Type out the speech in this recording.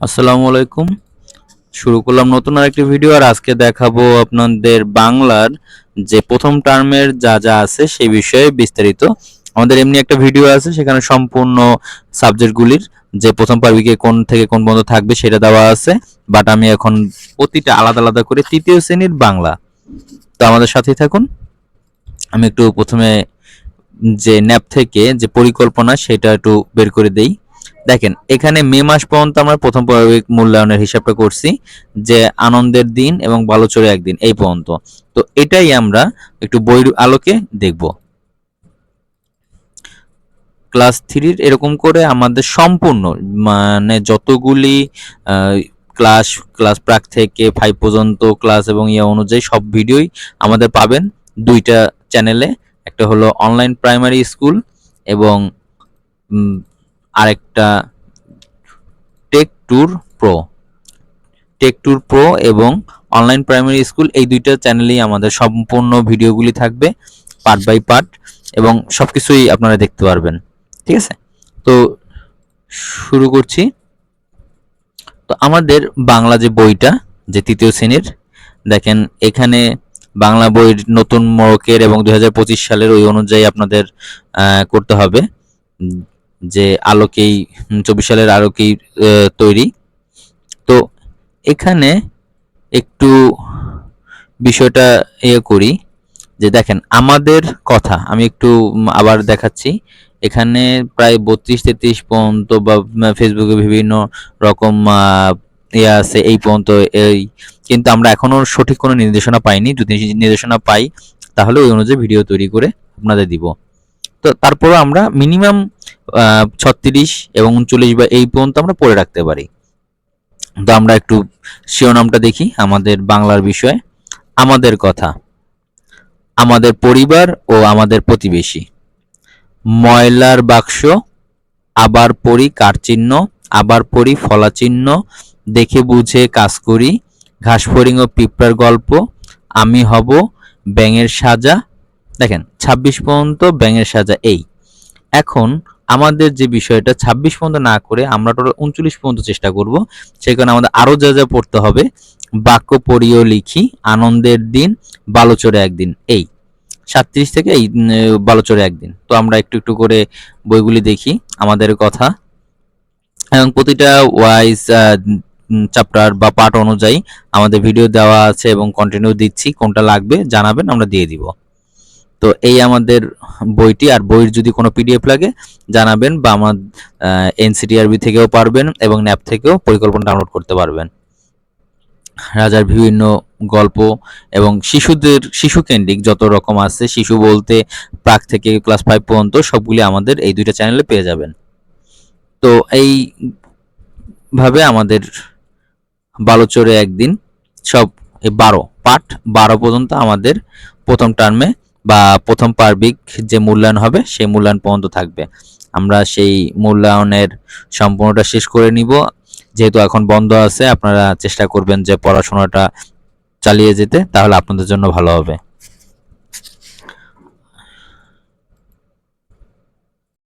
আসসালামু আলাইকুম। শুরু করলাম নতুন আরেকটি ভিডিও আর আজকে দেখাবো আপনাদের বাংলার যে প্রথম টার্মের যা যা আছে সেই বিষয়ে বিস্তারিত। আমাদের এমনি একটা ভিডিও আছে, সেখানে সম্পূর্ণ সাবজেক্টগুলির যে প্রথম পার্বিকে কোন থেকে কোন বন্ধ থাকবে সেটা দেওয়া আছে বাট আমি এখন প্রতিটা আলাদা আলাদা করে তৃতীয় শ্রেণির বাংলা। তো আমাদের সাথেই থাকুন। আমি একটু প্রথমে যে ন্যাপ থেকে যে পরিকল্পনা, সেটা একটু বের করে দেই। দেখেন, এখানে মে মাস পর্যন্ত আমরা প্রথম পার্বিক মূল্যায়নের হিসাবটা করছি যে আনন্দের দিন এবং বালুচরে একদিন, এই পর্যন্ত। তো এটাই আমরা একটু বইয়ের আলোকে দেখব। ক্লাস থ্রির এরকম করে আমাদের সম্পূর্ণ মানে যতগুলি ক্লাস ক্লাস প্রাক থেকে ফাইভ পর্যন্ত, ক্লাস এবং ইয়ে অনুযায়ী সব ভিডিওই আমাদের পাবেন। দুইটা চ্যানেলে একটা হলো অনলাইন প্রাইমারি স্কুল এবং আরেকটা tech tour pro tech tour pro এবং অনলাইন প্রাইমারি স্কুল এই দুইটা চ্যানেলেই আমাদের সম্পূর্ণ ভিডিওগুলি থাকবে পার্ট বাই পার্ট এবং সবকিছুই আপনারা দেখতে পারবেন। ঠিক আছে? তো শুরু করছি। তো আমাদের বাংলা যে বইটা, যে তৃতীয় শ্রেণির, দেখেন এখানে বাংলা বইয়ের নতুন মোড়কের এবং দু হাজার পঁচিশ সালের ওই অনুযায়ী আপনাদের করতে হবে। যে আলোকেই, চব্বিশ সালের আলোকেই তৈরি। তো এখানে একটু বিষয়টা ইয়ে করি, যে দেখেন, আমাদের কথা, আমি একটু আবার দেখাচ্ছি। এখানে প্রায় বত্রিশ, তেত্রিশ পর্যন্ত বা ফেসবুকে বিভিন্ন রকম ইয়ে আছে, এই পর্যন্ত এই, কিন্তু আমরা এখনও সঠিক কোনো নির্দেশনা পাইনি। যদি নির্দেশনা পাই, তাহলে ওই অনুযায়ী ভিডিও তৈরি করে আপনাদের দিব। তো তারপরও আমরা মিনিমাম ছত্রিশ এবং উনচল্লিশ বা এই পর্যন্ত আমরা পড়ে রাখতে পারি। তো আমরা একটু শিরোনামটা দেখি আমাদের বাংলার বিষয়ে। আমাদের কথা, আমাদের পরিবার ও আমাদের প্রতিবেশী। ময়লার বাক্স, আবার পড়ি কার চিহ্ন, আবার পড়ি ফলা চিহ্ন, দেখে বুঝে কাজ করি, ঘাস ফড়িং ও পিঁপড়ার গল্প, আমি হব ব্যাঙের সাজা দেখেন, ছাব্বিশ পর্যন্ত ব্যাঙের সাজা এই। এখন আমাদের যে বিষয়টা, ছাব্বিশ পর্যন্ত না করে আমরা টোটাল উনচল্লিশ পর্যন্ত চেষ্টা করব। সেই কারণে আমাদের আরও যা যা পড়তে হবে, বাক্য পড়িও লিখি, আনন্দের দিন, বালোচরে একদিন, এই। সাতত্রিশ থেকে এই বালোচরে একদিন। তো আমরা একটু একটু করে বইগুলি দেখি, আমাদের কথা। এবং প্রতিটা ওয়াইজ চ্যাপ্টার বা পার্ট অনুযায়ী আমাদের ভিডিও দেওয়া আছে এবং কন্টিনিউ দিচ্ছি, কোনটা লাগবে জানাবেন, আমরা দিয়ে দিব। তো এই আমাদের বইটি, আর বইয়ের যদি কোনো পিডিএফ লাগে, জানাবেন বা আমার এনসিটিআরবি থেকেও পারবেন এবং ন্যাপ থেকেও পরিকল্পনা ডাউনলোড করতে পারবেন। রাজার বিভিন্ন গল্প এবং শিশুদের, শিশু কেন্দ্রিক যত রকম আছে, শিশু বলতে প্রাক থেকে ক্লাস ফাইভ পর্যন্ত সবগুলি আমাদের এই দুইটা চ্যানেলে পেয়ে যাবেন। তো এই ভাবে আমাদের বালোচরে একদিন সব এই বারো পার্ট বারো পর্যন্ত আমাদের প্রথম টার্মে বা প্রথম পার্বিক যে মূল্যায়ন হবে, সেই মূল্যায়ন পর্যন্ত থাকবে। আমরা সেই মূল্যায়নের সম্পূর্ণটা শেষ করে নিব। যেহেতু এখন বন্ধ আছে, আপনারা চেষ্টা করবেন যে পড়াশোনাটা চালিয়ে যেতে, তাহলে আপনাদের জন্য ভালো হবে।